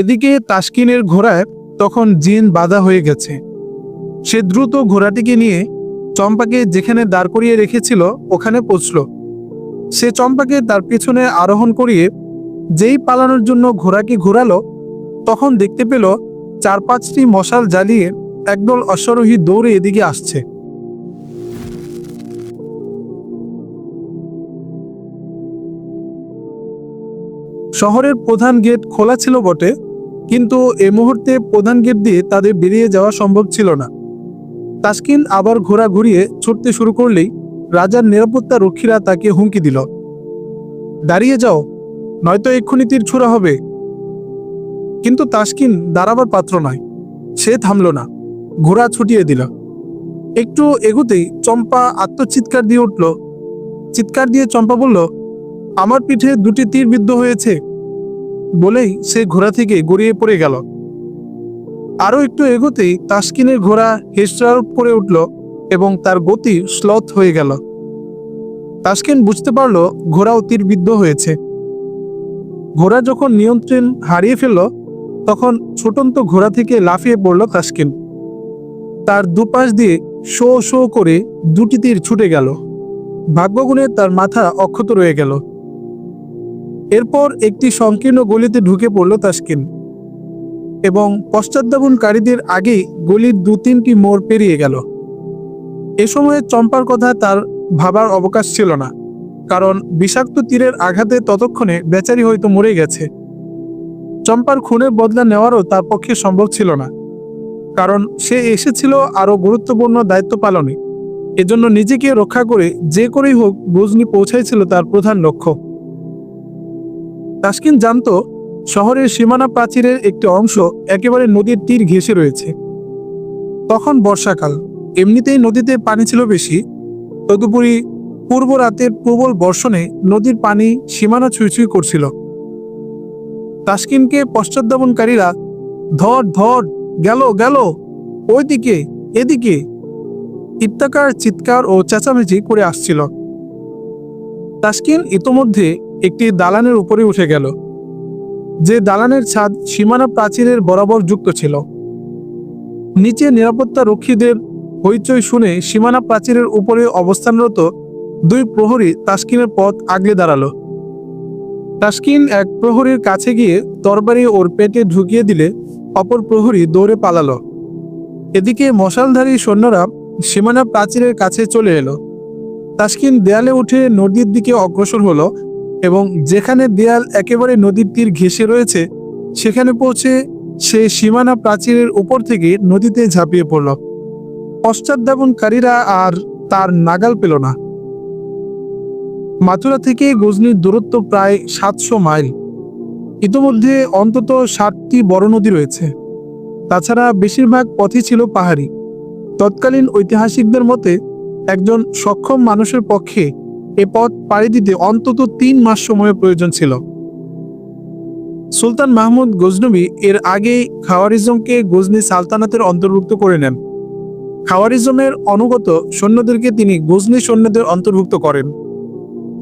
এদিকে তাসকিনের ঘোড়ায় তখন জিন বাধা হয়ে গেছে। সে দ্রুত ঘোড়াটিকে নিয়ে চম্পাকে যেখানে দাঁড় করিয়ে রেখেছিল, ওখানে পৌঁছল। সে চম্পাকে তার পিছনে আরোহণ করিয়ে যেই পালানোর জন্য ঘোড়াকে ঘোরালো, তখন দেখতে পেল চার পাঁচটি মশাল জ্বালিয়ে একদল অশ্বারোহী দৌড়ে এদিকে আসছে। শহরের প্রধান গেট খোলা ছিল বটে কিন্তু এ মুহূর্তে প্রধান গেট দিয়ে তাদের বেরিয়ে যাওয়া সম্ভব ছিল না। তাসকিন আবার ঘোড়া ঘুরিয়ে ছুটতে শুরু করলেই রাজার নিরাপত্তা রক্ষীরা তাকে হুমকি দিল। দাঁড়িয়ে যাও, নয়তো এক্ষুনি তীর ছুড়া হবে। কিন্তু তাসকিন দাঁড়াবার পাত্র নয়, সে থামল না, ঘোড়া ছুটিয়ে দিল। একটু এগুতেই চম্পা আত্মচিৎকার দিয়ে উঠল। চিৎকার দিয়ে চম্পা বলল, আমার পিঠে দুটি তীর বিদ্ধ হয়েছে। বলেই সে ঘোড়া থেকে গড়িয়ে পড়ে গেল। আরও একটু এগোতেই তাসকিনের ঘোড়া হেসরার করে উঠল এবং তার গতি স্লথ হয়ে গেল। তাসকিন বুঝতে পারল ঘোড়াও তীরবিদ্ধ হয়েছে। ঘোড়া যখন নিয়ন্ত্রণ হারিয়ে ফেলল, তখন ছোটন্ত ঘোড়া থেকে লাফিয়ে পড়ল তাসকিন। তার দুপাশ দিয়ে শো শো করে দুটি তীর ছুটে গেল। ভাগ্যগুণে তার মাথা অক্ষত রয়ে গেল। এরপর একটি সংকীর্ণ গলিতে ঢুকে পড়ল তাসকিন এবং পশ্চাৎধাবনকারীদের আগেই গলির দু তিনটি মোড় পেরিয়ে গেল। এ সময়ে চম্পার কথা তার ভাবার অবকাশ ছিল না, কারণ বিষাক্ত তীরের আঘাতে ততক্ষণে বেচারি হয়তো মরে গেছে। চম্পার খুনের বদলা নেওয়ারও তার পক্ষে সম্ভব ছিল না, কারণ সে এসেছিল আরও গুরুত্বপূর্ণ দায়িত্ব পালনে। এজন্য নিজেকে রক্ষা করে যে করেই হোক গজনি পৌঁছাইছিল তার প্রধান লক্ষ্য। তাসকিন জানত, শহরের সীমানা প্রাচীরের একটি অংশ একেবারে নদীর তীর ঘেঁষে রয়েছে। তখন বর্ষাকাল, এমনিতেই নদীতে পানি ছিল বেশি। তদুপরি পূর্ব রাতের প্রবল বর্ষণে নদীর পানি সীমানা ছুঁই ছুঁই করছিল। তাসকিনকে পশ্চাৎধাবনকারীরা ধর ধর, গেল গেল, ওইদিকে, এদিকে ইত্যাকার চিৎকার ও চেঁচামেচি করে আসছিল। তাসকিন ইতোমধ্যে একটি দালানের উপরে উঠে গেল। যে দালানের ছাদ সীমানা প্রাচীরের বরাবর যুক্ত ছিল। নিচে নিরাপত্তা রক্ষীদের হইচই শুনে সীমানা প্রাচীরের উপরে অবস্থানরত দুই প্রহরী তাসকিনের পথ আগলে দাঁড়াল। তাসকিন এক প্রহরীর কাছে গিয়ে তরবারি ওর পেটে ঢুকিয়ে দিলে অপর প্রহরী দৌড়ে পালালো। এদিকে মশালধারী সৈন্যরা সীমানা প্রাচীরের কাছে চলে এলো। তাসকিন দেয়ালে উঠে নদীর দিকে অগ্রসর হলো এবং যেখানে দেয়াল একেবারে নদীর তীর ঘেঁষে রয়েছে, সেখানে পৌঁছে সে সীমানা প্রাচীরের উপর থেকে নদীতে ঝাঁপিয়ে পড়ল। পশ্চাৎধাবনকারীরা আর তার নাগাল পেল না। মাথুরা থেকে গজনির দূরত্ব প্রায় সাতশো মাইল। ইতোমধ্যে অন্তত সাতটি বড় নদী রয়েছে। তাছাড়া বেশিরভাগ পথই ছিল পাহাড়ি। তৎকালীন ঐতিহাসিকদের মতে, একজন সক্ষম মানুষের পক্ষে এ পথ পাড়ি দিতে অন্তত তিন মাস সময়ের প্রয়োজন ছিল। সুলতান মাহমুদ গজনবী এর আগেই খাওয়ারিজমকে গজনি সালতানাতের অন্তর্ভুক্ত করে নেন। খাওয়ারিজমের অনুগত সৈন্যদেরকে তিনি গজনি সৈন্যদের অন্তর্ভুক্ত করেন।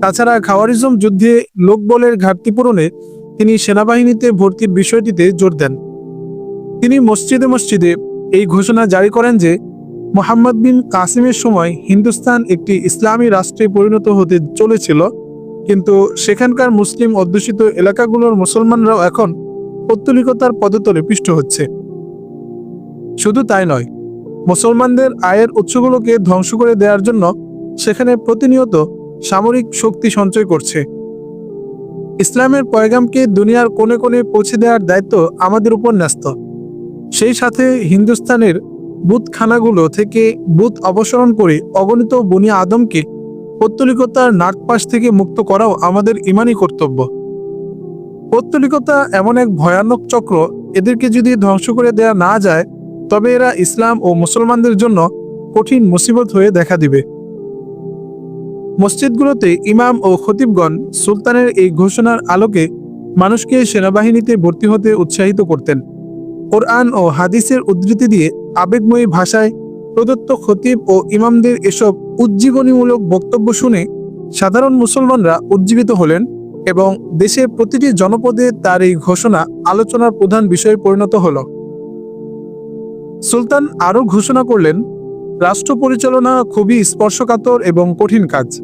তাছাড়া খাওয়ারিজম যুদ্ধে লোকবলের ঘাটতি পূরণে তিনি সেনাবাহিনীতে ভর্তির বিষয়টিতে জোর দেন। তিনি মসজিদে মসজিদে এই ঘোষণা জারি করেন যে মোহাম্মদ বিন কাসিমের সময় হিন্দুস্তান একটি ইসলামী রাষ্ট্রে পরিণত হতে চলেছিল, কিন্তু সেখানকার মুসলিম অধ্যুষিত এলাকাগুলোর মুসলমানরাও এখন পৌত্তলিকতার পদতলে পিষ্ট হচ্ছে। শুধু তাই নয়, মুসলমানদের আয়ের উৎসগুলোকে ধ্বংস করে দেওয়ার জন্য সেখানে প্রতিনিয়ত সামরিক শক্তি সঞ্চয় করছে। ইসলামের পয়গামকে দুনিয়ার কোণে কোণে পৌঁছে দেওয়ার দায়িত্ব আমাদের উপর ন্যস্ত। সেই সাথে হিন্দুস্তানের বুথখানাগুলো থেকে বুথ অপসারণ করে অগণিত বনি আদমকে পৌত্তলিকতার নাগপাশ থেকে মুক্ত করাও আমাদের ইমানই কর্তব্য। পৌত্তলিকতা এমন এক ভয়ানক চক্র, এদেরকে যদি ধ্বংস করে দেয়া না যায়, তবে এরা ইসলাম ও মুসলমানদের জন্য কঠিন মুসিবত হয়ে দেখা দিবে। মসজিদগুলোতে ইমাম ও খতিবগণ সুলতানের এই ঘোষণার আলোকে মানুষকে সেনাবাহিনীতে ভর্তি হতে উৎসাহিত করতেন। কোরআন ও হাদিসের উদ্ধৃতি দিয়ে আবেগময়ী ভাষায় প্রদত্ত খতিব ও ইমামদের এসব উজ্জীবনীমূলক বক্তব্য শুনে সাধারণ মুসলমানরা উজ্জীবিত হলেন এবং দেশের প্রতিটি জনপদে তার এই ঘোষণা আলোচনার প্রধান বিষয়ে পরিণত হল। সুলতান আরও ঘোষণা করলেন, রাষ্ট্র পরিচালনা খুবই স্পর্শকাতর এবং কঠিন কাজ।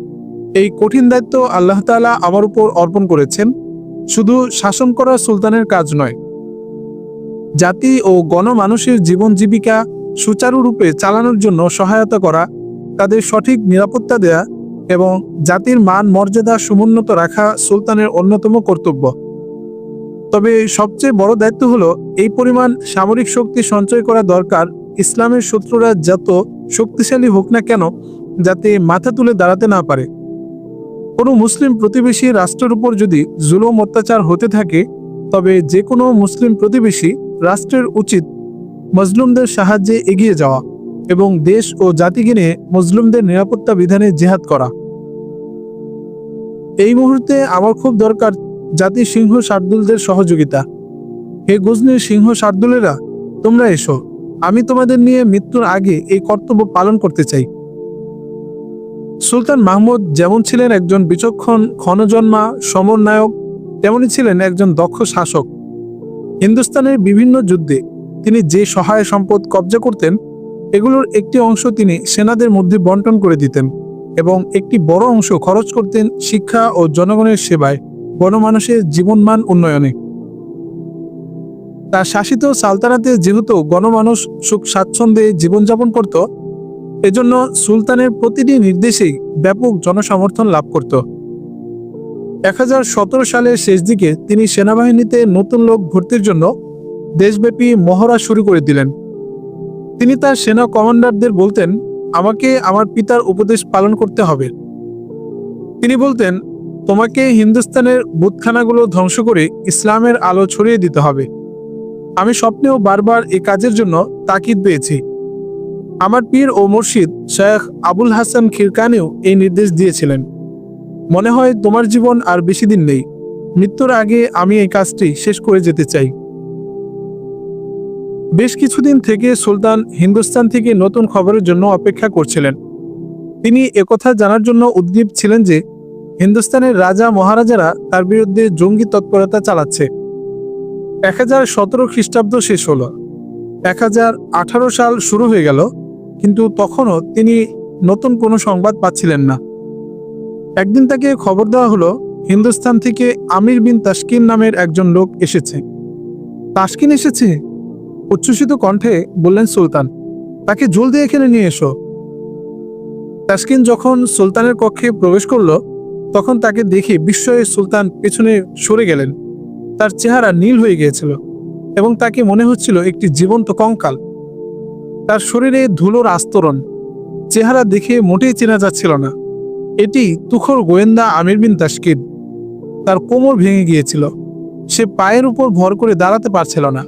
এই কঠিন দায়িত্ব আল্লাহ তাআলা আমার উপর অর্পণ করেছেন। শুধু শাসন করা সুলতানের কাজ নয় জাতি ও গণমানুষের জীবন জীবিকা সুচারুরূপে চালানোর জন্য সহায়তা করা, তাদের সঠিক নিরাপত্তা দেয়া এবং জাতির মান মর্যাদা সমুন্নত রাখা সুলতানের অন্যতম কর্তব্য। তবে সবচেয়ে বড় দায়িত্ব হলো এই পরিমাণ সামরিক শক্তি সঞ্চয় করা দরকার। ইসলামের শত্রুরা যত শক্তিশালী হোক না কেন, যাতে মাথা তুলে দাঁড়াতে না পারে। কোনো মুসলিম প্রতিবেশী রাষ্ট্রের উপর যদি জুলুম অত্যাচার হতে থাকে, তবে যে কোনো মুসলিম প্রতিবেশী রাষ্ট্রের উচিত মজলুমদের সাহায্যে এগিয়ে যাওয়া এবং দেশ ও জাতিকে নিয়ে মজলুমদের নিরাপত্তা বিধানে জেহাদ করা। এই মুহূর্তে আমার খুব দরকার জাতি সিংহ শার্দুলদের সহযোগিতা। হে গজনির সিংহ শার্দুলেরা, তোমরা এসো। আমি তোমাদের নিয়ে মৃত্যুর আগে এই কর্তব্য পালন করতে চাই। সুলতান মাহমুদ যেমন ছিলেন একজন বিচক্ষণ, ক্ষণজন্মা, সমন্বয়ক, তেমনি ছিলেন একজন দক্ষ শাসক। হিন্দুস্তানের বিভিন্ন যুদ্ধে তিনি যে সহায় সম্পদ কবজা করতেন, এগুলোর একটি অংশ তিনি সেনাদের মধ্যে বন্টন করে দিতেন এবং একটি বড় অংশ খরচ করতেন শিক্ষা ও জনগণের সেবায় গণমানুষের জীবনমান উন্নয়নে। তার শাসিত সালতানাতে যেহেতু গণমানুষ সুখ স্বাচ্ছন্দ্যে জীবনযাপন করত, এজন্য সুলতানের প্রতিটি নির্দেশেই ব্যাপক জনসমর্থন লাভ করত। এক হাজার সতেরো সালের শেষ দিকে তিনি সেনাবাহিনীতে নতুন লোক ভর্তির জন্য দেশব্যাপী মহড়া শুরু করে দিলেন। তিনি তার সেনা কমান্ডারদের বলতেন, আমাকে আমার পিতার উপদেশ পালন করতে হবে। তিনি বলতেন, তোমাকে হিন্দুস্তানের বুতখানাগুলো ধ্বংস করে ইসলামের আলো ছড়িয়ে দিতে হবে। আমি স্বপ্নেও বারবার এই কাজের জন্য তাকিদ পেয়েছি। আমার পীর ও মুর্শিদ শেখ আবুল হাসান খিরকানিও এই নির্দেশ দিয়েছিলেন। মনে হয় তোমার জীবন আর বেশি দিন নেই। মৃত্যুর আগে আমি এই কাজটি শেষ করে যেতে চাই। বেশ কিছুদিন থেকে সুলতান হিন্দুস্তান থেকে নতুন খবরের জন্য অপেক্ষা করছিলেন। তিনি একথা জানার জন্য উদ্গ্রীব ছিলেন যে, হিন্দুস্তানের রাজা মহারাজারা তার বিরুদ্ধে জঙ্গি তৎপরতা চালাচ্ছে। এক হাজার সতেরো খ্রিস্টাব্দ শেষ হলো। এক হাজার আঠারো সাল শুরু হয়ে গেল, কিন্তু তখনও তিনি নতুন কোনো সংবাদ পাচ্ছিলেন না। একদিন তাকে খবর দেওয়া হলো, হিন্দুস্তান থেকে আমির বিন তাস্কিন নামের একজন লোক এসেছে। তাস্কিন এসেছে? উচ্ছ্বসিত কণ্ঠে বললেন সুলতান, তাকে জলদি এখানে নিয়ে এসো। তাস্কিন যখন সুলতানের কক্ষে প্রবেশ করল, তখন তাকে দেখে বিস্ময়ে সুলতান পেছনে সরে গেলেন। তার চেহারা নীল হয়ে গিয়েছিল এবং তাকে মনে হচ্ছিল একটি জীবন্ত কঙ্কাল। তার শরীরে ধুলোর আস্তরণ, চেহারা দেখে মোটেই চেনা যাচ্ছিল না। এটি তুখর গোয়েন্দা আমির বিন তাস্কিন তার কোমর ভেঙে গিয়েছিল। সে পায়ের উপর ভর করে দাঁড়াতে পারছিল না।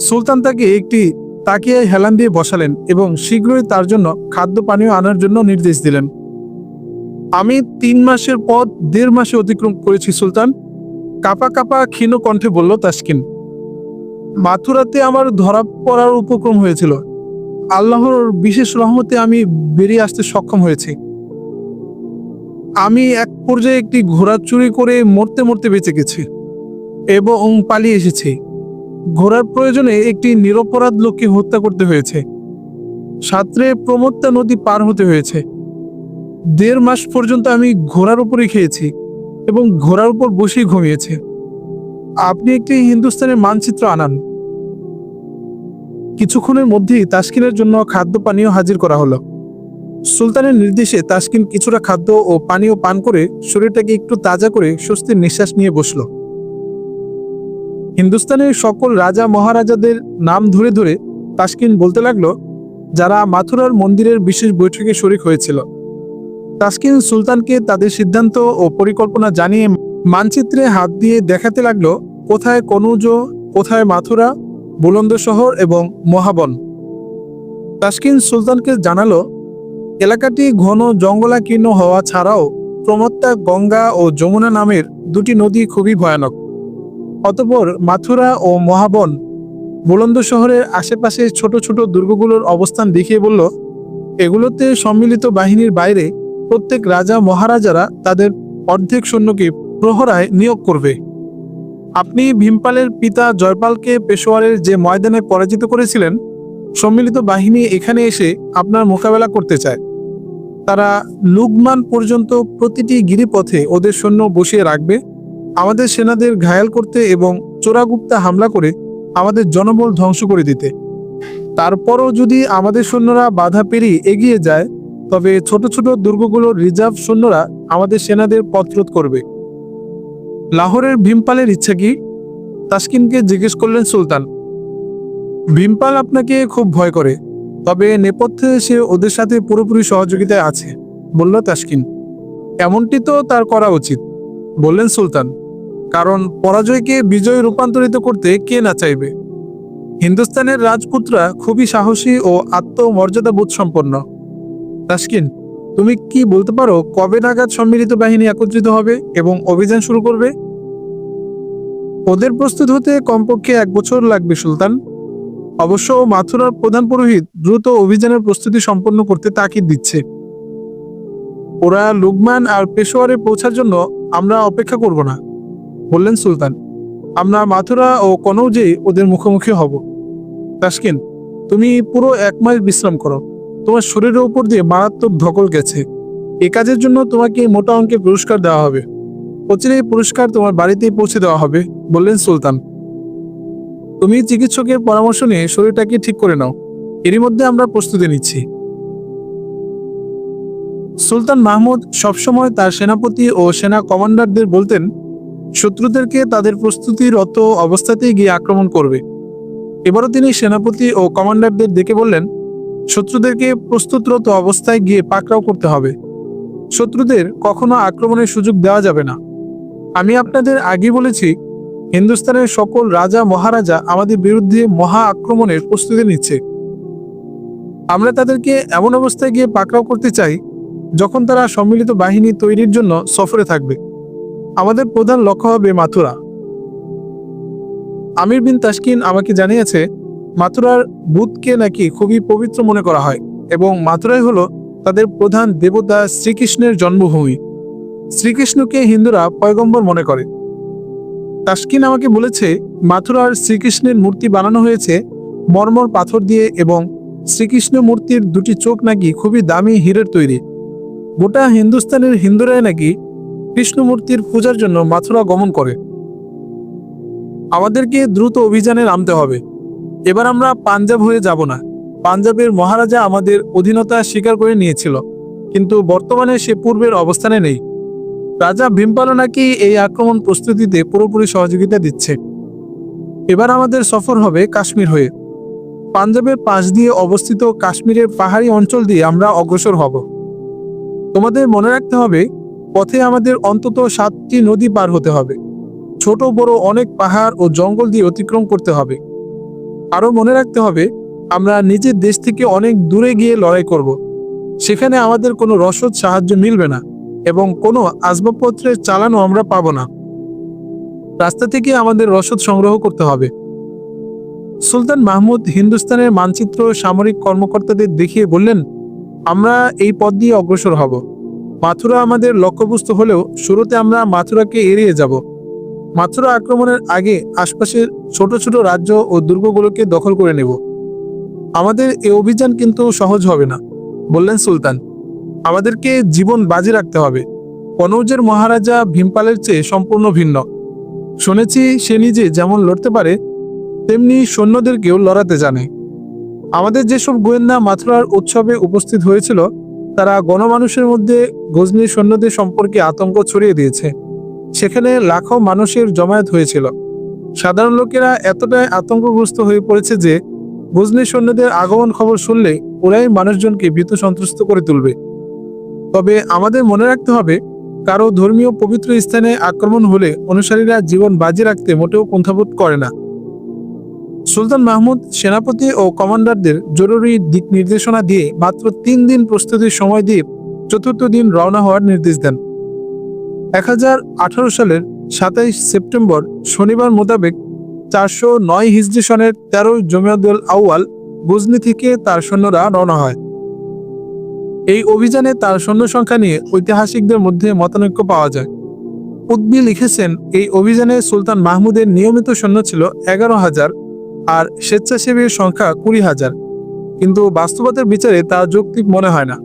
সুলতান তাকে একটি তাকিয়ায় হেলান দিয়ে বসালেন এবং শীঘ্রই তার জন্য খাদ্য পানীয় আনার জন্য নির্দেশ দিলেন। আমি তিন মাসের পথ দেড় মাসে অতিক্রম করেছি, সুলতান। কাপা কাপা ক্ষীণ কণ্ঠে বলল তাসকিন মাথুরাতে আমার ধরা পড়ার উপক্রম হয়েছিল। আল্লাহর বিশেষ রহমতে আমি বেরিয়ে আসতে সক্ষম হয়েছি। আমি এক পর্যায়ে একটি ঘোড়া চুরি করে মরতে মরতে বেঁচে গেছি এবং পালিয়ে এসেছি। ঘোড়ার প্রয়োজনে একটি নিরপরাধ লোককে হত্যা করতে হয়েছে। সাঁতরে প্রমত্তা নদী পার হতে হয়েছে। দেড় মাস পর্যন্ত আমি ঘোড়ার উপরে খেয়েছি এবং ঘোড়ার উপর বসেই ঘুমিয়েছে। আপনি একটি হিন্দুস্তানের মানচিত্র আনান। কিছুক্ষণের মধ্যেই তাসকিনের জন্য খাদ্য পানীয় হাজির করা হলো। সুলতানের নির্দেশে তাসকিন কিছুটা খাদ্য ও পানীয় পান করে শরীরটাকে একটু তাজা করে স্বস্তির নিঃশ্বাস নিয়ে বসল। হিন্দুস্তানের সকল রাজা মহারাজাদের নাম ধরে ধরে তাসকিন বলতে লাগল, যারা মাথুরার মন্দিরের বিশেষ বৈঠকে শরিক হয়েছিল। তাসকিন সুলতানকে তাদের সিদ্ধান্ত ও পরিকল্পনা জানিয়ে মানচিত্রে হাত দিয়ে দেখাতে লাগল, কোথায় কনুজ, কোথায় মাথুরা বুলন্দ শহর এবং মহাবন। তাসকিন সুলতানকে জানালো এলাকাটি ঘন জঙ্গলাকীর্ণ হওয়া ছাড়াও প্রমত্তা গঙ্গা ও যমুনা নামের দুটি নদী খুবই ভয়ানক। অতপর মাথুরা ও মহাবন বুলন্দ শহরের আশেপাশে ছোট ছোট দুর্গগুলোর অবস্থান দেখিয়ে বলল, এগুলোতে সম্মিলিত বাহিনীর বাইরে প্রত্যেক রাজা মহারাজারা তাদের অর্ধেক সৈন্যকে প্রহরায় নিয়োগ করবে। আপনি ভীমপালের পিতা জয়পালকে পেশোয়ারের যে ময়দানে পরাজিত করেছিলেন সম্মিলিত বাহিনী এখানে এসে আপনার মোকাবেলা করতে চায়। তারা লুগমান পর্যন্ত প্রতিটি গিরিপথে ওদের সৈন্য বসিয়ে রাখবে, আমাদের সেনাদের ঘায়াল করতে এবং চোরাগুপ্তা হামলা করে আমাদের জনবল ধ্বংস করে দিতে। তারপরও যদি আমাদের সৈন্যরা বাধা পেরিয়ে এগিয়ে যায়, তবে ছোট ছোট দুর্গগুলোর রিজার্ভ সৈন্যরা আমাদের সেনাদের পথরোধ করবে। লাহোরের ভীমপালের ইচ্ছা কি? তাসকিনকে জিজ্ঞেস করলেন সুলতান। ভীমপাল আপনাকে খুব ভয় করে, তবে নেপথ্যে সে ওদের সাথে পুরোপুরি সহযোগিতায় আছে, বলল তাসকিন। এমনটি তো তার করা উচিত, বললেন সুলতান, কারণ পরাজয়কে বিজয়ে রূপান্তরিত করতে কে না চাইবে? হিন্দুস্তানের রাজপুতরা খুবই সাহসী ও আত্মমর্যাদাবোধ সম্পন্ন। তাসকিন, তুমি কি বলতে পারো কবে নাগাদ সম্মিলিত বাহিনী একত্রিত হবে এবং অভিযান শুরু করবে? ওদের প্রস্তুত হতে কমপক্ষে এক বছর লাগবে, সুলতান। অবশ্য মাথুরার প্রধান পুরোহিত দ্রুত অভিযানের প্রস্তুতি সম্পন্ন করতে তাকিদ দিচ্ছে। ওরা লুকমান আর পেশোয়ারে পৌঁছার জন্য আমরা অপেক্ষা করব না, বললেন সুলতান। আমরা মাথুরা ও কনৌজেই ওদের মুখোমুখি হব। তাসকিন, তুমি পুরো এক মাস বিশ্রাম করো। তোমার শরীরের উপর দিয়ে মারাত্মক ধকল গেছে। এ কাজের জন্য তোমাকে মোটা অঙ্কের পুরস্কার দেওয়া হবে। অচিরে এই পুরস্কার তোমার বাড়িতেই পৌঁছে দেওয়া হবে, বললেন সুলতান। তুমি চিকিৎসকের পরামর্শ নিয়ে শরীরটাকে ঠিক করে নাও। এরই মধ্যে আমরা প্রস্তুতি নিচ্ছি। সুলতান মাহমুদ সবসময় তার সেনাপতি ও সেনা কমান্ডারদের বলতেন, শত্রুদেরকে তাদের প্রস্তুতিরত অবস্থাতেই গিয়ে আক্রমণ করবে। এবারও তিনি সেনাপতি ও কমান্ডারদের ডেকে বললেন, শত্রুদেরকে প্রস্তুতরত অবস্থায় গিয়ে পাকড়াও করতে হবে। শত্রুদের কখনো আক্রমণের সুযোগ দেওয়া যাবে না। আমি আপনাদের আগে বলেছি হিন্দুস্তানের সকল রাজা মহারাজা আমাদের বিরুদ্ধে মহা আক্রমণের প্রস্তুতি নিচ্ছে। আমরা তাদেরকে এমন অবস্থায় গিয়ে পাকড়াও করতে চাই, যখন তারা সম্মিলিত বাহিনী তৈরির জন্য সফরে থাকবে। আমাদের প্রধান লক্ষ্য হবে মাথুরা। আমির বিন তাসকিন আমাকে জানিয়েছে, মাথুরার বুধকে নাকি খুবই পবিত্র মনে করা হয় এবং মাথুরাই হলো তাদের প্রধান দেবতা শ্রীকৃষ্ণের জন্মভূমি। শ্রীকৃষ্ণকে হিন্দুরা পয়গম্বর মনে করে। তাসকিন আমাকে বলেছে মাথুরার শ্রীকৃষ্ণের মূর্তি বানানো হয়েছে। মর্মর পাথর দিয়ে এবং শ্রীকৃষ্ণ মূর্তির দুটি চোখ নাকি খুবই দামি হীরের তৈরি। গোটা হিন্দুস্তানের হিন্দুরাই নাকি কৃষ্ণ মূর্তির পূজার জন্য মাথুরা গমন করে। আমাদেরকে দ্রুত অভিযানে নামতে হবে। এবার আমরা পাঞ্জাব হয়ে যাব না। পাঞ্জাবের মহারাজা আমাদের অধীনতা স্বীকার করে নিয়েছিল। কিন্তু বর্তমানে সে পূর্বের অবস্থানে নেই। রাজা ভীমপাল নাকি এই আক্রমণ প্রস্তুতিতে পুরোপুরি সহযোগিতা দিচ্ছে। এবার আমাদের সফর হবে কাশ্মীর হয়ে। পাঞ্জাবের পাশ দিয়ে অবস্থিত কাশ্মীরের পাহাড়ি অঞ্চল দিয়ে আমরা অগ্রসর হব। তোমাদের মনে রাখতে হবে, পথে আমাদের অন্তত সাতটি নদী পার হতে হবে। ছোট, বড় অনেক পাহাড় ও জঙ্গল দিয়ে অতিক্রম করতে হবে। আরও মনে রাখতে হবে, আমরা নিজের দেশ থেকে অনেক দূরে গিয়ে লড়াই করব। সেখানে আমাদের কোনো রসদ সাহায্য মিলবে না। এবং কোনো আসবাবপত্রের চালানো আমরা পাবো না। রাস্তা থেকে আমাদের রসদ সংগ্রহ করতে হবে। সুলতান মাহমুদ হিন্দুস্তানের মানচিত্র সামরিক কর্মকর্তাদের দেখিয়ে বললেন, আমরা এই পথ দিয়ে অগ্রসর হব। মাথুরা আমাদের লক্ষ্যবস্তু হলেও শুরুতে আমরা মাথুরাকে এড়িয়ে যাব। মাথুরা আক্রমণের আগে আশপাশের ছোট ছোট রাজ্য ও দুর্গগুলোকে দখল করে নেব। আমাদের এ অভিযান কিন্তু সহজ হবে না, বললেন সুলতান। আমাদেরকে জীবন বাজি রাখতে হবে। কনৌজের মহারাজা ভীমপালের চেয়ে সম্পূর্ণ ভিন্ন। শুনেছি সে নিজে যেমন লড়তে পারে, তেমনি সৈন্যদেরকেও লড়াতে জানে। আমাদের যেসব গোয়েন্দা মাথুরার উৎসবে উপস্থিত হয়েছিল, তারা গণমানুষের মধ্যে গজনীর সৈন্যদের সম্পর্কে আতঙ্ক ছড়িয়ে দিয়েছে। সেখানে লাখো মানুষের জমায়েত হয়েছিল। সাধারণ লোকেরা এতটাই আতঙ্কগ্রস্ত হয়ে পড়েছে যে গজনীর সৈন্যদের আগমন খবর শুনলে ওরাই মানুষজনকে ভীত সন্ত্রস্ত করে তুলবে। তবে আমাদের মনে রাখতে হবে, কারও ধর্মীয় পবিত্র স্থানে আক্রমণ হলে অনুসারীরা জীবন বাজি রাখতে মোটেও কুণ্ঠাবোধ করে না। সুলতান মাহমুদ সেনাপতি ও কমান্ডারদের জরুরি দিক নির্দেশনা দিয়ে মাত্র তিন দিন প্রস্তুতির সময় দিয়ে চতুর্থ দিন রওনা হওয়ার নির্দেশ দেন। এক হাজার আঠারো সালের সাতাইশ সেপ্টেম্বর শনিবার মোতাবেক চারশো নয় হিজরি সনের তেরোই জমিয়দুল আউয়াল গুজনি থেকে তার সৈন্যরা রওনা হয়। এই অভিযানে তার সৈন্য সংখ্যা নিয়ে ঐতিহাসিকদের মধ্যে মতানৈক্য পাওয়া যায়। উদ্বি লিখেছেন, এই অভিযানে সুলতান মাহমুদের নিয়মিত সৈন্য ছিল এগারো হাজার আর স্বেচ্ছাসেবীর সংখ্যা কুড়ি হাজার। কিন্তু বাস্তবতার বিচারে তা যৌক্তিক মনে হয় না।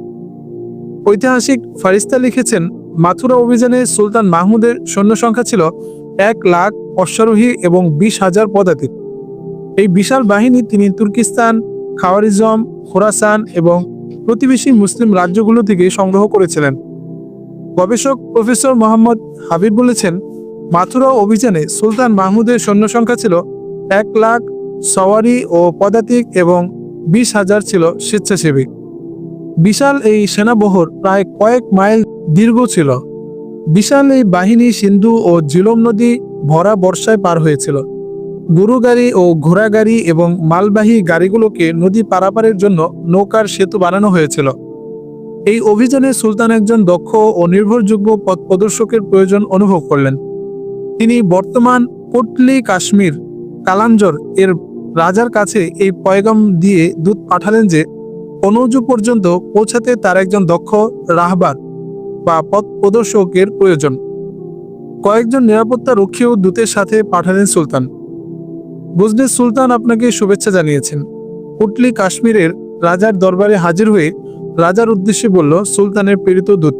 ঐতিহাসিক ফারিস্তা লিখেছেন, মাথুরা অভিযানে সুলতান মাহমুদের সৈন্য সংখ্যা ছিল এক লাখ অশ্বারোহী এবং বিশ হাজার পদাতিক। এই বিশাল বাহিনী তিনি তুর্কিস্তান, খাওয়ারিজম, খোরাসান এবং প্রতিবেশী মুসলিম রাজ্যগুলো থেকে সংগ্রহ করেছিলেন। গবেষক প্রফেসর মোহাম্মদ হাবিব বলেছেন, মাথুরা অভিযানে সুলতান মাহমুদের সৈন্য সংখ্যা ছিল এক লাখ, সওয়ারি ও পদাতিক এবং বিশ হাজার ছিল স্বেচ্ছাসেবী। বিশাল এই সেনাবহর প্রায় কয়েক মাইল দীর্ঘ ছিল। বিশাল এই বাহিনী সিন্ধু ও জিলম নদী ভরা বর্ষায় পার হয়েছিল। গরু গাড়ি ও ঘোড়া গাড়ি এবং মালবাহী গাড়িগুলোকে নদী পারাপারের জন্য নৌকার সেতু বানানো হয়েছিল। এই অভিযানে সুলতান একজন দক্ষ ও নির্ভরযোগ্য পথ প্রদর্শকের প্রয়োজন অনুভব করলেন। তিনি বর্তমান কোটলি কাশ্মীর, কালাঞ্জর এর রাজার কাছে এই পয়গাম দিয়ে দূত পাঠালেন যে, অনুজু পর্যন্ত পৌঁছাতে তার একজন দক্ষ রাহবার বা পথ প্রদর্শকের প্রয়োজন। কয়েকজন নিরাপত্তা রক্ষীও দূতের সাথে পাঠালেন সুলতান। বুজনে সুলতান আপনাকে শুভেচ্ছা জানিয়েছেন। কুটলি কাশ্মীরের রাজার দরবারে হাজির হয়ে রাজার উদ্দেশ্যে বলল, সুলতানের প্রেরিত দূত।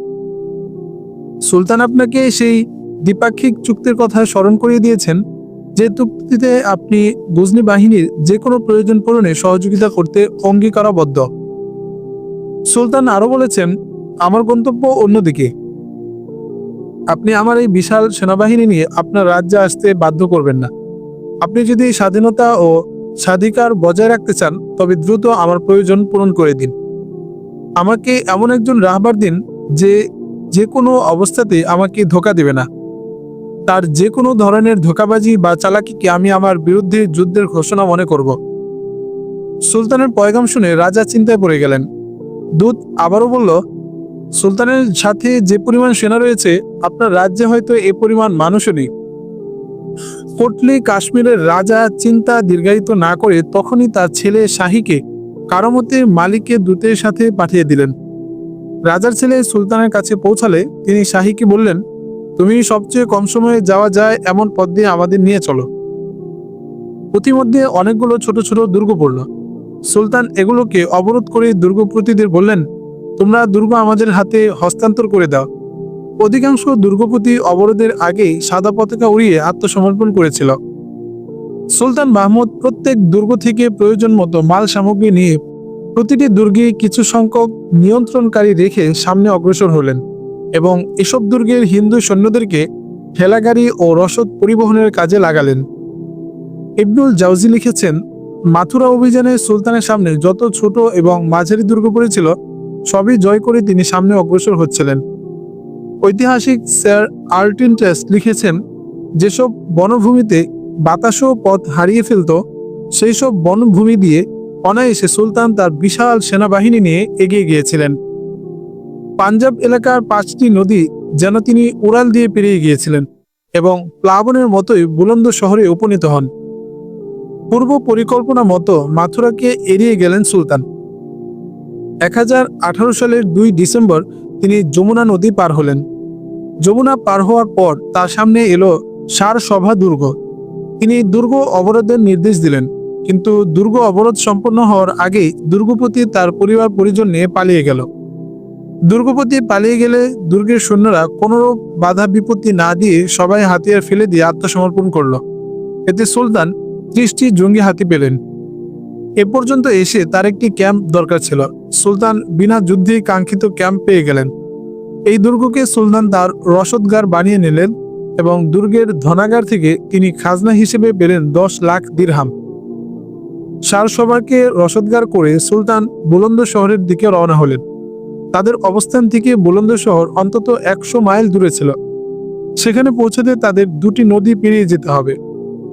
সুলতান আপনাকে সেই দ্বিপাক্ষিক চুক্তির কথা স্মরণ করিয়ে দিয়েছেন। যে চুক্তিতে আপনি গুজনি বাহিনীর যে কোনো প্রয়োজন পূরণে সহযোগিতা করতে অঙ্গীকারাবদ্ধ। সুলতান আরও বলেছেন, আমার গন্তব্য অন্যদিকে। আপনি আমার এই বিশাল সেনাবাহিনী নিয়ে আপনার রাজ্যে আসতে বাধ্য করবেন না। আপনি যদি স্বাধীনতা ও স্বাধিকার বজায় রাখতে চান, তবে দ্রুত আমার প্রয়োজন পূরণ করে দিন। আমাকে এমন একজন রাহবার দিন যে যে কোনো অবস্থাতে আমাকে ধোকা দেবে না। তার যে কোনো ধরনের ধোকাবাজি বা চালাকিকে আমি আমার বিরুদ্ধে যুদ্ধের ঘোষণা মনে করব। সুলতানের পয়গাম শুনে রাজা চিন্তায় পড়ে গেলেন। দূত আবারও বলল, সুলতানের সাথে যে পরিমাণ সেনা রয়েছে, আপনার রাজ্যে হয়তো এ পরিমাণ মানুষও নেই। কোটলি কাশ্মীরের রাজা চিন্তা দীর্ঘায়িত না করে তখনই তার ছেলে শাহীকে কারামতে মালিককে দূতের সাথে পাঠিয়ে দিলেন। রাজার ছেলে সুলতানের কাছে পৌঁছালে তিনি শাহীকে বললেন, তুমি সবচেয়ে কম সময়ে যাওয়া যায় এমন পথ দিয়ে আমাদের নিয়ে চলো। প্রতিমধ্যে অনেকগুলো ছোট ছোট দুর্গ পড়ল। সুলতান এগুলোকে অবরোধ করে দুর্গপ্রতিদের বললেন, তোমরা দুর্গ আমাদের হাতে হস্তান্তর করে দাও। অধিকাংশ দুর্গপতি অবরোধের আগেই সাদা পতাকা উড়িয়ে আত্মসমর্পণ করেছিল। সুলতান মাহমুদ প্রত্যেক দুর্গ থেকে প্রয়োজন মতো মাল সামগ্রী নিয়ে প্রতিটি দুর্গে কিছু সংখ্যক নিয়ন্ত্রণকারী রেখে সামনে অগ্রসর হলেন এবং এসব দুর্গের হিন্দু সৈন্যদেরকে ঠেলাগাড়ি ও রসদ পরিবহনের কাজে লাগালেন। ইবনুল জাউজি লিখেছেন, মাথুরা অভিযানে সুলতানের সামনে যত ছোট এবং মাঝারি দুর্গ পড়েছিল, সবই জয় করে তিনি সামনে অগ্রসর হচ্ছিলেন। ঐতিহাসিক স্যার আর্টিন টেস্ট লিখেছেন, যেসব বনভূমিতে বাতাসও পথ হারিয়ে ফেলত সেই সব বনভূমি দিয়ে অনায়াসে সুলতান তার বিশাল সেনাবাহিনী নিয়ে এগিয়ে গিয়েছিলেন। পাঞ্জাব এলাকার পাঁচটি নদী যেন তিনি উড়াল দিয়ে পেরিয়ে গিয়েছিলেন এবং প্লাবনের মতোই বুলন্দ শহরে উপনীত হন। পূর্ব পরিকল্পনা মতো মাথুরাকে এড়িয়ে গেলেন সুলতান। এক হাজার আঠারো সালের দুই ডিসেম্বর তিনি যমুনা নদী পার হলেন। যমুনা পার হওয়ার পর তার সামনে এলো সার সভা দুর্গ। তিনি দুর্গ অবরোধের নির্দেশ দিলেন, কিন্তু দুর্গ অবরোধ সম্পন্ন হওয়ার আগেই দুর্গপতি তার পরিবার পরিজন নিয়ে পালিয়ে গেল। দুর্গপতি পালিয়ে গেলে দুর্গের সৈন্যরা কোনোরূপ বাধা বিপত্তি না দিয়ে সবাই হাতিয়ার ফেলে দিয়ে আত্মসমর্পণ করল। এতে সুলতান ত্রিশটি জঙ্গি হাতি পেলেন। এ পর্যন্ত এসে তার একটি ক্যাম্প দরকার ছিল। সুলতান বিনা যুদ্ধে কাঙ্ক্ষিত ক্যাম্প পেয়ে গেলেন। এই দুর্গকে সুলতান তার রসদগার বানিয়ে নিলেন এবং দুর্গের ধনাগার থেকে তিনি খাজনা হিসেবে পেলেন দশ লাখ দিরহাম। সারসভাকে রসদগার করে সুলতান বুলন্দ শহরের দিকে রওনা হলেন। তাদের অবস্থান থেকে বুলন্দ শহর অন্তত একশো মাইল দূরে ছিল। সেখানে পৌঁছাতে তাদের দুটি নদী পেরিয়ে যেতে হবে।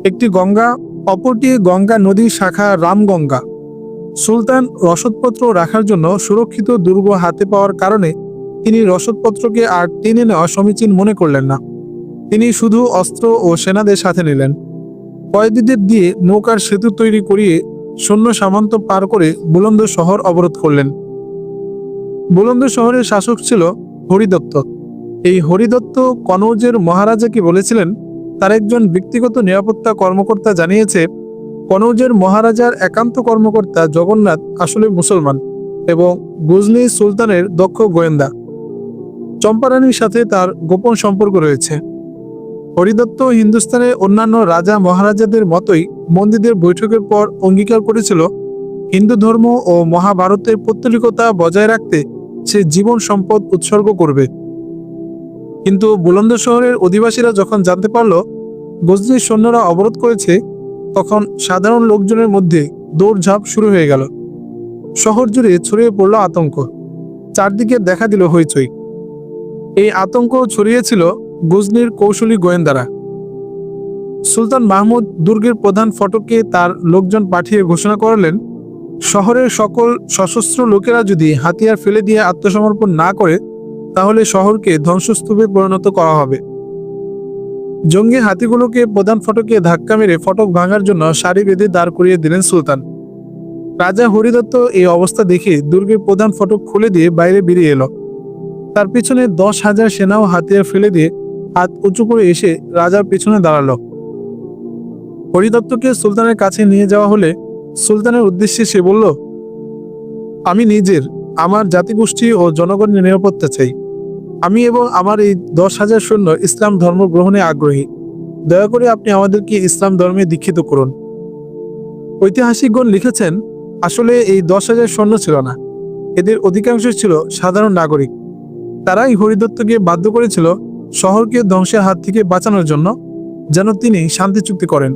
একটি গঙ্গা অপরটি গঙ্গা নদীর শাখা রামগঙ্গা। সুলতান রসদপত্র রাখার জন্য সুরক্ষিত দুর্গ হাতে পাওয়ার কারণে তিনি রসদপত্রকে আর টেনে নেওয়া সমীচীন মনে করলেন না। তিনি শুধু অস্ত্র ও সেনাদের সাথে নিলেন। কয়েদিদের দিয়ে নৌকার সেতু তৈরি করিয়ে সৈন্য সামন্ত পার করে বুলন্দ শহর অবরোধ করলেন। বুলন্দ শহরের শাসক ছিল হরিদত্ত। এই হরিদত্ত কনৌজের মহারাজাকে বলেছিলেন তার একজন ব্যক্তিগত নিরাপত্তা কর্মকর্তা জানিয়েছে, কনৌজের মহারাজার একান্ত কর্মকর্তা জগন্নাথ আসলে মুসলমান এবং গুজনি সুলতানের দক্ষ গোয়েন্দা। চম্পারানির সাথে তার গোপন সম্পর্ক রয়েছে। হরিদত্ত হিন্দুস্তানের অন্যান্য রাজা মহারাজাদের মতোই মন্দিরদের বৈঠকের পর অঙ্গীকার করেছিল, হিন্দু ধর্ম ও মহাভারতের পৌত্তলিকতা বজায় রাখতে সে জীবন সম্পদ উৎসর্গ করবে। কিন্তু বুলন্দ শহরের অধিবাসীরা যখন জানতে পারল গজনির সৈন্যরা অবরোধ করেছে, তখন সাধারণ লোকজনের মধ্যে দৌড়ঝাঁপ শুরু হয়ে গেল। শহর জুড়ে ছড়িয়ে পড়ল আতঙ্ক। চারদিকে দেখা দিল হইচই। এই আতঙ্ক ছড়িয়েছিল গজনির কৌশলী গোয়েন্দারা। সুলতান মাহমুদ দুর্গের প্রধান ফটকে তার লোকজন পাঠিয়ে ঘোষণা করলেন, শহরের সকল সশস্ত্র লোকেরা যদি হাতিয়ার ফেলে দিয়ে আত্মসমর্পণ না করে তাহলে শহরকে ধ্বংসস্তূপে পরিণত করা হবে। জঙ্গি হাতিগুলোকে প্রধান ফটকে ধাক্কা মেরে ফটক ভাঙার জন্য সারি বেঁধে দাঁড় করিয়ে দিলেন সুলতান। রাজা হরিদত্ত এই অবস্থা দেখে দুর্গের প্রধান ফটক খুলে দিয়ে বাইরে বেরিয়ে এলো। তার পিছনে দশ হাজার সেনাও হাতিয়ার ফেলে দিয়ে হাত উঁচু করে এসে রাজার পিছনে দাঁড়াল। হরিদত্তকে সুলতানের কাছে নিয়ে যাওয়া হলে সুলতানের উদ্দেশ্যে সে বলল, আমি নিজের, আমার জাতিগোষ্ঠী ও জনগণের নিরাপত্তা চাই। আমি এবং আমার এই দশ হাজার সৈন্য ইসলাম ধর্ম গ্রহণে আগ্রহী। দয়া করে আপনি আমাদেরকে ইসলাম ধর্মে দীক্ষিত করুন। ঐতিহাসিকগণ লিখেছেন, আসলে এই দশ হাজার সৈন্য ছিল না। এদের অধিকাংশ ছিল সাধারণ নাগরিক। তারাই হরিদত্তকে বাধ্য করেছিল শহরকে ধ্বংসের হাত থেকে বাঁচানোর জন্য যেন তিনি শান্তি চুক্তি করেন।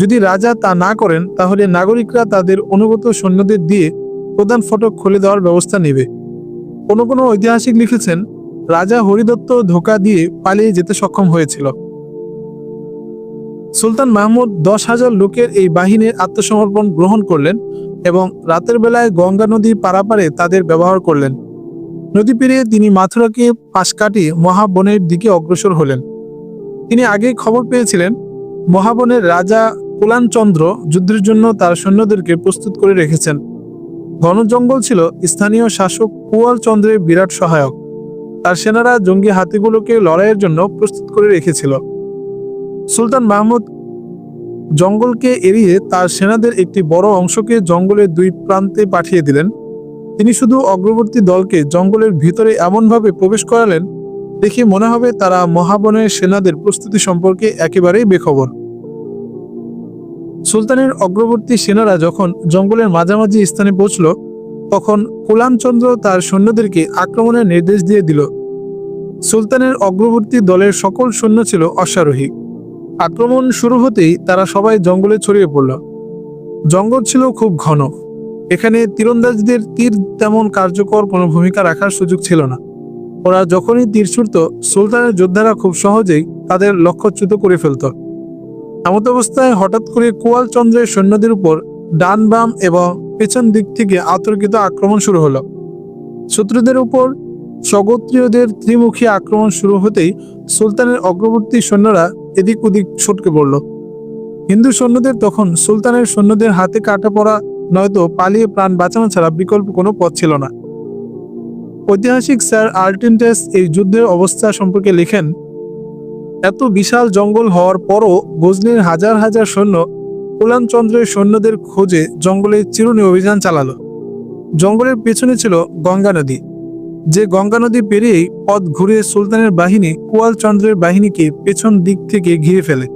যদি রাজা তা না করেন, তাহলে নাগরিকরা তাদের অনুগত সৈন্যদের দিয়ে প্রধান ফটক খুলে দেওয়ার ব্যবস্থা নেবে। কোনো কোনো ঐতিহাসিক লিখেছেন রাজা হরিদত্ত ধোকা দিয়ে পালিয়ে যেতে সক্ষম হয়েছিল। সুলতান মাহমুদ দশ হাজার লোকের এই বাহিনীর আত্মসমর্পণ গ্রহণ করলেন এবং রাতের বেলায় গঙ্গা নদী পারাপারে তাদের ব্যবহার করলেন। নদী পেরিয়ে তিনি মাথুরাকে পাশ কাটিয়ে মহাবনের দিকে অগ্রসর হলেন। তিনি আগেই খবর পেয়েছিলেন, মহাবনের রাজা কুলানচন্দ্র যুদ্ধের জন্য তার সৈন্যদেরকে প্রস্তুত করে রেখেছেন। ঘন জঙ্গল ছিল স্থানীয় শাসক কুয়াল চন্দ্রের বিরাট সহায়ক। তার সেনারা জঙ্গি হাতিগুলোকে লড়াইয়ের জন্য প্রস্তুত করে রেখেছিল। সুলতান মাহমুদ জঙ্গলকে এড়িয়ে তার সেনাদের একটি বড় অংশকে জঙ্গলের দুই প্রান্তে পাঠিয়ে দিলেন। তিনি শুধু অগ্রবর্তী দলকে জঙ্গলের ভিতরে এমনভাবে প্রবেশ করালেন, দেখে মনে হবে তারা মহাবনের সেনাদের প্রস্তুতি সম্পর্কে একেবারেই বেখবর। সুলতানের অগ্রবর্তী সেনারা যখন জঙ্গলের মাঝামাঝি স্থানে পৌঁছল তখন কুলামচন্দ্র তার সৈন্যদেরকে আক্রমণের নির্দেশ দিয়ে দিল। সুলতানের অগ্রবর্তী দলের সকল সৈন্য ছিল অশ্বারোহী। আক্রমণ শুরু হতেই তারা সবাই জঙ্গলে ছড়িয়ে পড়ল। জঙ্গল ছিল খুব ঘন। এখানে তীরন্দাজদের তীর তেমন কার্যকর কোনো ভূমিকা রাখার সুযোগ ছিল না। ওরা যখনই তীর ছুটত সুলতানের যোদ্ধারা খুব সহজেই তাদের লক্ষ্যচ্যুত করে ফেলত। এমত অবস্থায় হঠাৎ করে কুয়াল চন্দ্রের সৈন্যদের উপর ডান বাম এবং পেছন দিক থেকে আতর্কিত আক্রমণ শুরু হলো। শত্রুদের উপর স্বগোত্রীয়দের ত্রিমুখী আক্রমণ শুরু হতেই সুলতানের অগ্রবর্তী সৈন্যরা এদিক ওদিক ছটকে পড়ল। হিন্দু সৈন্যদের তখন সুলতানের সৈন্যদের হাতে কাটা পড়া নয়তো পালিয়ে প্রাণ বাঁচানো ছাড়া বিকল্প কোনো পথ ছিল না। ঐতিহাসিক স্যার আর্টিনটেস এই যুদ্ধের অবস্থা সম্পর্কে লেখেন, এত বিশাল জঙ্গল হওয়ার পরও গজনির হাজার হাজার সৈন্য কুলামচন্দ্রের সৈন্যদের খোঁজে জঙ্গলে চিরুনি অভিযান চালালো। জঙ্গলের পেছনে ছিল গঙ্গা নদী। যে গঙ্গা নদী পেরিয়েই পথ ঘুরে সুলতানের বাহিনী কুয়াল চন্দ্রের বাহিনীকে পেছন দিক থেকে ঘিরে ফেলে।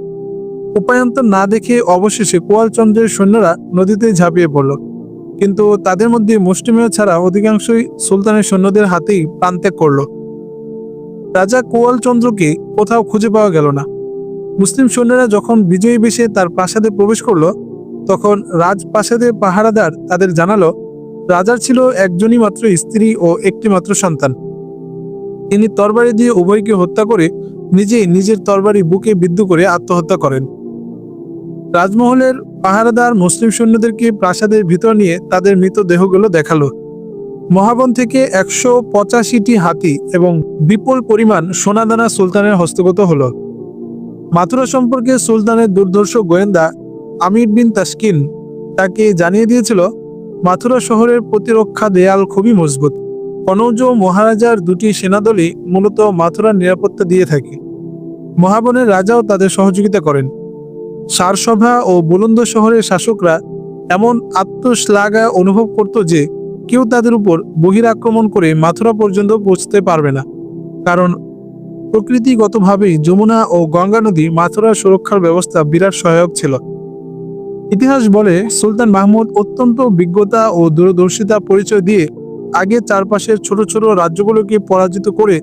উপায়ন্তর না দেখে অবশেষে কুয়াল চন্দ্রের সৈন্যরা নদীতে ঝাঁপিয়ে পড়ল। কিন্তু তাদের মধ্যে মুষ্টিমেয় ছাড়া অধিকাংশই সুলতানের সৈন্যদের হাতেই প্রান্ত্যাগ করল। রাজা কুয়াল চন্দ্রকে কোথাও খুঁজে পাওয়া গেল না। মুসলিম সৈন্যরা যখন বিজয়ী বেশে তার প্রাসাদে প্রবেশ করল, তখন রাজপ্রাসাদের পাহারাদার তাদের জানালো, রাজার ছিল একজনই মাত্র স্ত্রী ও একটি মাত্র সন্তান। তিনি তরবারি দিয়ে উভয়কে হত্যা করে নিজেই নিজের তরবারি বুকে বিদ্ধ করে আত্মহত্যা করেন। রাজমহলের পাহারাদার মুসলিম সৈন্যদেরকে প্রাসাদের ভিতর নিয়ে তাদের মৃতদেহগুলো দেখাল। মহাবন থেকে একশো পঁচাশিটি হাতি এবং বিপুল পরিমাণ সোনাদানা সুলতানের হস্তগত হলো। মাথুরা সম্পর্কে সুলতানের দুর্ধর্ষ গোয়েন্দা আমির বিন তাসকিন তাকে জানিয়ে দিয়েছিল, মাথুরা শহরের প্রতিরক্ষা দেয়াল খুবই মজবুত। কনৌজ মহারাজার দুটি সেনাদলই মূলত মাথুরার নিরাপত্তা দিয়ে থাকে। মহাবনের রাজাও তাদের সহযোগিতা করেন। সারসভা ও বুলন্দ শহরের শাসকরা এমন আত্মশ্লাঘা অনুভব করত যে, কেউ তাদের উপর বহির আক্রমণ করে মাথুরা পর্যন্ত পৌঁছতে পারবে না। কারণ প্রকৃতিগতভাবেই যমুনা ও গঙ্গা নদী মাথুরার সুরক্ষার ব্যবস্থা বিরাট সহায়ক ছিল। ইতিহাস বলে সুলতান মাহমুদ অত্যন্ত বিজ্ঞতা ও দূরদর্শিতা পরিচয় দিয়ে আগে চারপাশের ছোট ছোট রাজ্যগুলোকে পরাজিত করে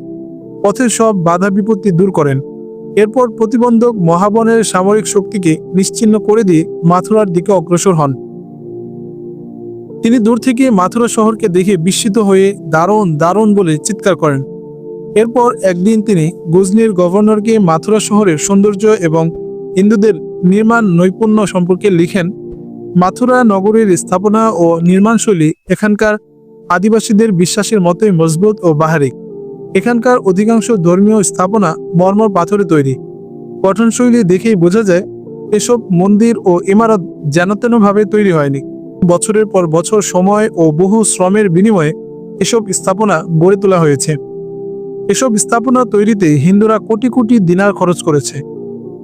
পথের সব বাধা বিপত্তি দূর করেন। এরপর প্রতিবন্ধক মহাবনের সামরিক শক্তিকে নিশ্চিহ্ন করে দিয়ে মাথুরার দিকে অগ্রসর হন। তিনি দূর থেকে মাথুরা শহরকে দেখে বিস্মিত হয়ে দারুণ দারুণ বলে চিৎকার করেন। এরপর একদিন তিনি গুজনির গভর্নরকে মাথুরা শহরের সৌন্দর্য এবং হিন্দুদের নির্মাণ নৈপুণ্য সম্পর্কে লিখেন, মাথুরা নগরীর স্থাপনা ও নির্মাণশৈলী এখানকার আদিবাসীদের বিশ্বাসের মতোই মজবুত ও বাহারিক। এখানকার অধিকাংশ ধর্মীয় স্থাপনা মর্মর পাথরে তৈরি। গঠনশৈলী দেখেই বোঝা যায়, এসব মন্দির ও ইমারত যেন তেনভাবে তৈরি হয়নি। বছরের পর বছর সময় ও বহু শ্রমের বিনিময়ে এসব স্থাপনা গড়ে তোলা হয়েছে। এসব স্থাপনা তৈরিতে হিন্দুরা কোটি কোটি দিনার খরচ করেছে।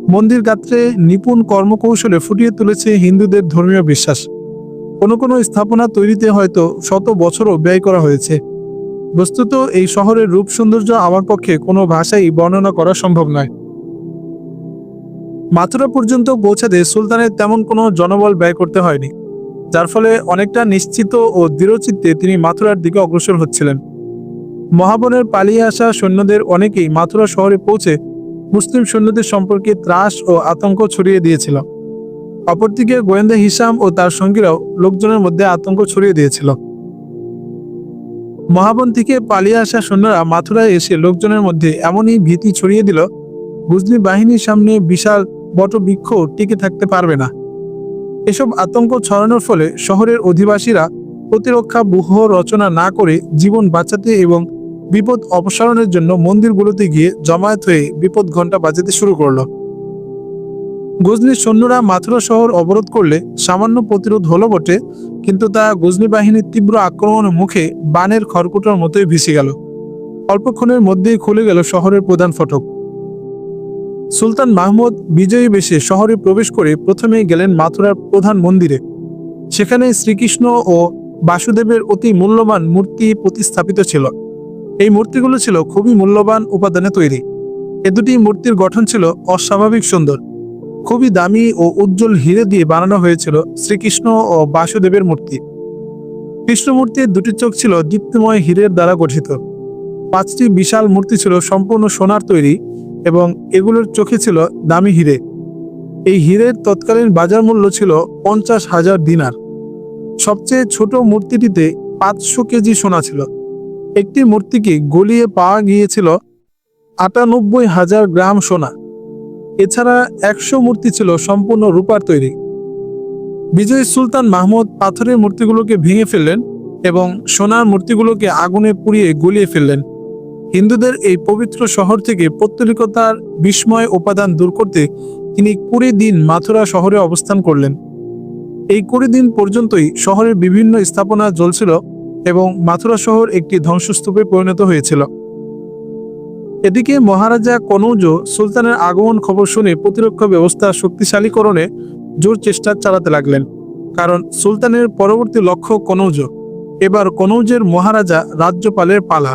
মন্দির গাত্রে নিপুণ কর্মকৌশলে ফুটিয়ে তুলেছে হিন্দুদের ধর্মীয় বিশ্বাস। কোনো কোনো স্থাপনা তৈরিতে হয়তো শত বছরও ব্যয় করা হয়েছে। বস্তুত এই শহরের রূপ সৌন্দর্য আমার পক্ষে কোনো ভাষাই বর্ণনা করা সম্ভব নয়। মাথুরা পর্যন্ত পৌঁছাতে সুলতানের তেমন কোনো জনবল ব্যয় করতে হয়নি। যার ফলে অনেকটা নিশ্চিত ও দৃঢ়চিত্তে তিনি মাথুরার দিকে অগ্রসর হচ্ছিলেন। মহাবনের পালিয়ে আসা সৈন্যদের অনেকেই মাথুরা শহরে পৌঁছে মুসলিম সৈন্যদের সম্পর্কে ত্রাস ও আতঙ্ক ছড়িয়ে দিয়েছিল। অপরদিকে গোয়েন্দা হিসাম ও তার সঙ্গীরাও লোকজনের মধ্যে আতঙ্ক ছড়িয়ে দিয়েছিল। মহাবন থেকে পালিয়ে আসা সৈন্যরা মাথুরায় এসে লোকজনের মধ্যে এমনই ভীতি ছড়িয়ে দিল বুজনি বাহিনীর সামনে বিশাল বটবৃক্ষ টিকে থাকতে পারবে না। এসব আতঙ্ক ছড়ানোর ফলে শহরের অধিবাসীরা প্রতিরক্ষা ব্যূহ রচনা না করে জীবন বাঁচাতে এবং বিপদ অপসারণের জন্য মন্দিরগুলোতে গিয়ে জমায়েত হয়ে বিপদ ঘণ্টা বাজাতে শুরু করল। গজনির সৈন্যরা মাথুরা শহর অবরোধ করলে সামান্য প্রতিরোধ হলো বটে, কিন্তু তা গজনি বাহিনীর তীব্র আক্রমণের মুখে বানের খড়কুটোর মতোই ভিসে গেল। অল্পক্ষণের মধ্যেই খুলে গেল শহরের প্রধান ফটক। সুলতান মাহমুদ বিজয়ী বেশে শহরে প্রবেশ করে প্রথমেই গেলেন মাথুরার প্রধান মন্দিরে। সেখানে শ্রীকৃষ্ণ ও বাসুদেবের অতি মূল্যবান মূর্তি প্রতিস্থাপিত ছিল। এই মূর্তিগুলো ছিল খুবই মূল্যবান উপাদানে তৈরি। এ দুটি মূর্তির গঠন ছিল অস্বাভাবিক সুন্দর। খুবই দামি ও উজ্জ্বল হিরে দিয়ে বানানো হয়েছিল শ্রীকৃষ্ণ ও বাসুদেবের মূর্তি। কৃষ্ণমূর্তির দুটি চোখ ছিল দীপ্তিময় হীরের দ্বারা গঠিত। পাঁচটি বিশাল মূর্তি ছিল সম্পূর্ণ সোনার তৈরি এবং এগুলোর চোখে ছিল দামি হিরে। এই হীরের তৎকালীন বাজার মূল্য ছিল পঞ্চাশ হাজার দিনার। সবচেয়ে ছোট মূর্তিটিতে পাঁচশো কেজি সোনা ছিল। একটি মূর্তিকে গলিয়ে পাওয়া গিয়েছিল আটানব্বই হাজার গ্রাম সোনা। এছাড়া একশো মূর্তি ছিল সম্পূর্ণ রূপার তৈরি। বিজয়ী সুলতান মাহমুদ পাথরের মূর্তিগুলোকে ভেঙে ফেললেন এবং সোনার মূর্তিগুলোকে আগুনে পুড়িয়ে গলিয়ে ফেললেন। হিন্দুদের এই পবিত্র শহর থেকে পৌত্তলিকতার বিস্ময় উপাদান দূর করতে তিনি কুড়ি দিন মাথুরা শহরে অবস্থান করলেন। এই কুড়ি দিন পর্যন্তই শহরের বিভিন্ন স্থাপনা জ্বলছিল এবং মাথুরা শহর একটি ধ্বংসস্তূপে পরিণত হয়েছিল। এদিকে মহারাজা কনৌজ সুলতানের আগমন খবর শুনে প্রতিরক্ষা ব্যবস্থা শক্তিশালীকরণে জোর চেষ্টা চালাতে লাগলেন, কারণ সুলতানের পরবর্তী লক্ষ্য কনৌজ। এবার কনৌজের মহারাজা রাজ্যপালের পালা।